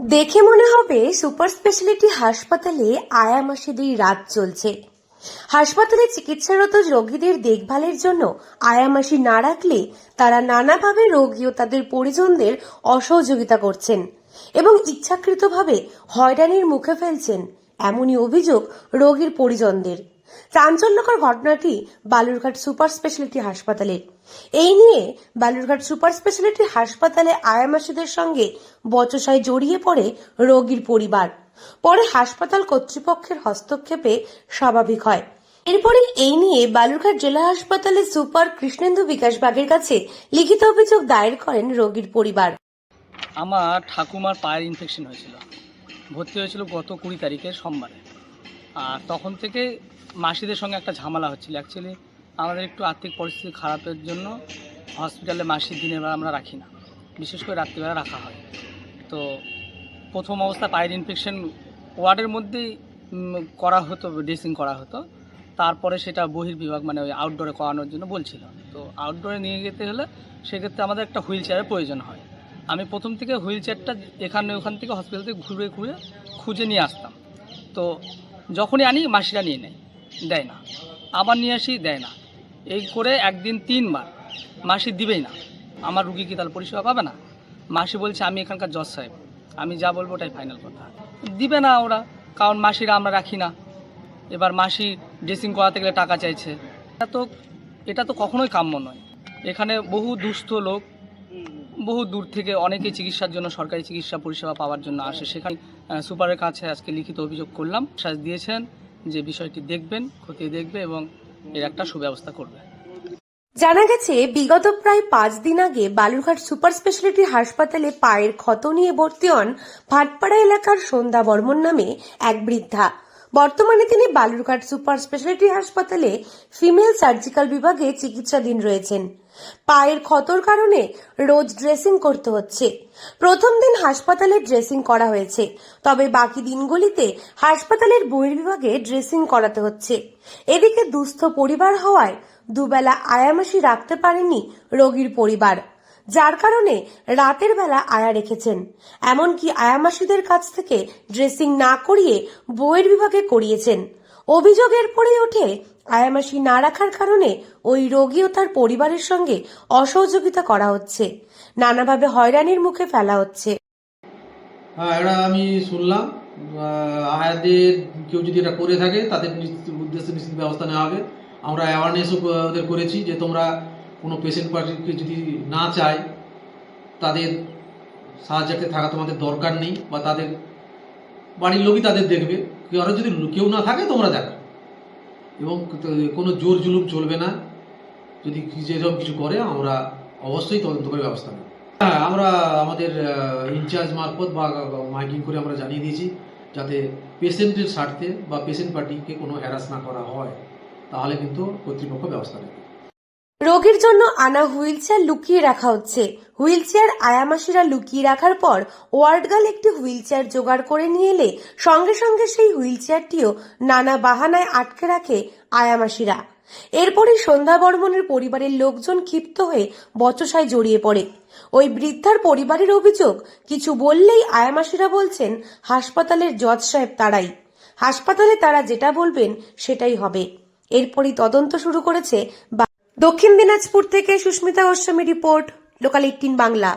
দেখে মনে হবে সুপার স্পেশালিটি হাসপাতালে আয়া মাসিদের রাত চলছে। হাসপাতালে চিকিৎসারত রোগীদের দেখভালের জন্য আয়া মাসি না রাখলে তারা নানাভাবে রোগী ও তাদের পরিজনদের অসহযোগিতা করছেন এবং ইচ্ছাকৃতভাবে হয়রানির মুখে ফেলছেন, এমনই অভিযোগ রোগীর পরিজনদের। চাঞ্চল্যকর ঘটনাটি বালুরঘাট সুপার স্পেশালিটি হাসপাতালের এই নিয়ে বালুরঘাট সুপার স্পেশালিটি হাসপাতালে আয়ামাসিদের সঙ্গে বচসায় জড়িয়ে পড়ে রোগীর পরিবার। পরে হাসপাতাল কর্তৃপক্ষের হস্তক্ষেপে স্বাভাবিক হয়। এরপরে এই নিয়ে বালুরঘাট জেলা হাসপাতালে সুপার কৃষ্ণেন্দু বিকাশ বাগের কাছে লিখিত অভিযোগ দায়ের করেন রোগীর পরিবার। আমার ঠাকুমার পায়ের ইনফেকশন হয়েছিল। ভর্তি হয়েছিল গত কুড়ি তারিখে সোমবারে। আর তখন থেকে মাসিদের সঙ্গে একটা ঝামেলা হচ্ছিল। অ্যাকচুয়ালি আমাদের একটু আর্থিক পরিস্থিতি খারাপের জন্য হসপিটালে মাসির দিনের বেলা আমরা রাখি না। বিশেষ করে রাত্রিবেলা রাখা হয়। তো প্রথম অবস্থা পায়ের ইনফেকশন ওয়ার্ডের মধ্যেই করা হতো ড্রেসিং করা হতো। তারপরে সেটা বহির্বিভাগ মানে ওই আউটডোরে করানোর জন্য বলছিল। তো আউটডোরে নিয়ে যেতে হলে সেক্ষেত্রে আমাদের একটা হুইল চেয়ারের প্রয়োজন হয়। আমি প্রথম থেকে হুইল চেয়ারটা এখানে ওখান থেকে হসপিটাল থেকে ঘুরে ঘুরে খুঁজে নিয়ে আসতাম। তো যখনই আনি, মাসিরা নিয়ে নেয়। দেয় না। আবার নিয়ে আসি, দেয় না। এই করে একদিন তিনবার মাসি দিবেই না। আমার রুগী কি তাহলে পরিষেবা পাবে না? মাসি বলছে, আমি এখানকার জজ সাহেব। আমি যা বলব ওটাই ফাইনাল কথা। দিবে না ওরা, কারণ মাসিরা আমরা রাখি না। এবার মাসি ড্রেসিং করাতে গেলে টাকা চাইছে। এটা তো এটা তো কখনোই কাম্য নয়। এখানে বহু দুস্থ লোক বহু দূর থেকে অনেকে চিকিৎসার জন্য সরকারি চিকিৎসা পরিষেবা পাওয়ার জন্য আসে। সেখানে সুপারের কাছে আজকে লিখিত অভিযোগ করলাম। শ্বাস দিয়েছেন যে বিষয়টি দেখবেন, খতিয়ে দেখবে এবং এর একটা সুব্যবস্থা করবে। জানা গেছে, বিগত প্রায় পাঁচ দিন আগে বালুরঘাট সুপার স্পেশালিটি হাসপাতালে পায়ের ক্ষত নিয়ে ভর্তি হন ভাটপাড়া এলাকার সন্ধ্যা বর্মন নামে এক বৃদ্ধা। বর্তমানে তিনি বালুরঘাট সুপার স্পেশালিটি হাসপাতালে ফিমেল সার্জিক্যাল বিভাগে চিকিৎসাধীন রয়েছেন। পায়ের ক্ষতর কারণে রোজ ড্রেসিং করতে হচ্ছে। প্রথম দিন হাসপাতালে ড্রেসিং করা হয়েছে, তবে বাকি দিনগুলিতে হাসপাতালের বহির্বিভাগে ড্রেসিং করাতে হচ্ছে। এদিকে দুস্থ পরিবার হওয়ায় দুবেলা আয়ামাসি রাখতে পারেনি রোগীর পরিবার। যার কারণে রাতের বেলা আয়া রেখেছেন। এমনকি আয়ামাসিদের কাছ থেকে ড্রেসিং না করিয়ে বইয়ের বিভাগে করিয়েছেন। অভিযোগের পরেই ওঠে, আয়ামাসি না রাখার কারণে ওই রোগী ও তার পরিবারের সঙ্গে অসহযোগিতা করা হচ্ছে। নানাভাবে হয়রানির মুখে ফেলা হচ্ছে। হ্যাঁ এটা আমি শুনলাম। আয়াদের কেউ যদি এটা করে থাকে, তাদের উদ্দেশ্যে নিশ্চিত ব্যবস্থা নেওয়া হবে। আমরা অ্যাওয়ারনেসও ওদের করেছি যে তোমরা কোনো পেশেন্ট পার্টিকে যদি না চায়, তাদের সাহায্যে থাকা তোমাদের দরকার নেই বা তাদের বাড়ির লোকই তাদের দেখবে। আরও যদি কেউ না থাকে, তোমরা দেখো। এবং কোনো জোর জুলুম চলবে না। যদি যেরকম কিছু করে, আমরা অবশ্যই তদন্ত করে ব্যবস্থা নেব। হ্যাঁ আমরা আমাদের ইনচার্জ মারফত বা মাইকিং করে আমরা জানিয়ে দিয়েছি, যাতে পেশেন্টের স্বার্থে বা পেশেন্ট পার্টিকে কোনো হ্যারাস না করা হয়। তাহলে কিন্তু কর্তৃপক্ষ ব্যবস্থা নেবে। রোগীর জন্য আনা হুইল চেয়ার লুকিয়ে রাখা হচ্ছে। হুইল চেয়ার আয়ামাসিরা লুকিয়ে রাখার পর ওয়ার্ডগাল একটি হুইল চেয়ার জোগাড় করে নিয়ে এলে সঙ্গে সঙ্গে সেই হুইল চেয়ারটিও নানা বাহানায় আটকে রাখে আয়ামাসিরা। এরপরে সন্ধ্যা বর্মনের পরিবারের লোকজন ক্ষিপ্ত হয়ে বচসায় জড়িয়ে পড়ে। ওই বৃদ্ধার পরিবারের অভিযোগ, কিছু বললেই আয়ামাসিরা বলছেন, হাসপাতালের জজ সাহেব তারাই। হাসপাতালে তারা যেটা বলবেন সেটাই হবে। এরপরই তদন্ত শুরু করেছে দক্ষিণ দিনাজপুর থেকে Susmita Goswami report local eighteen Bangla.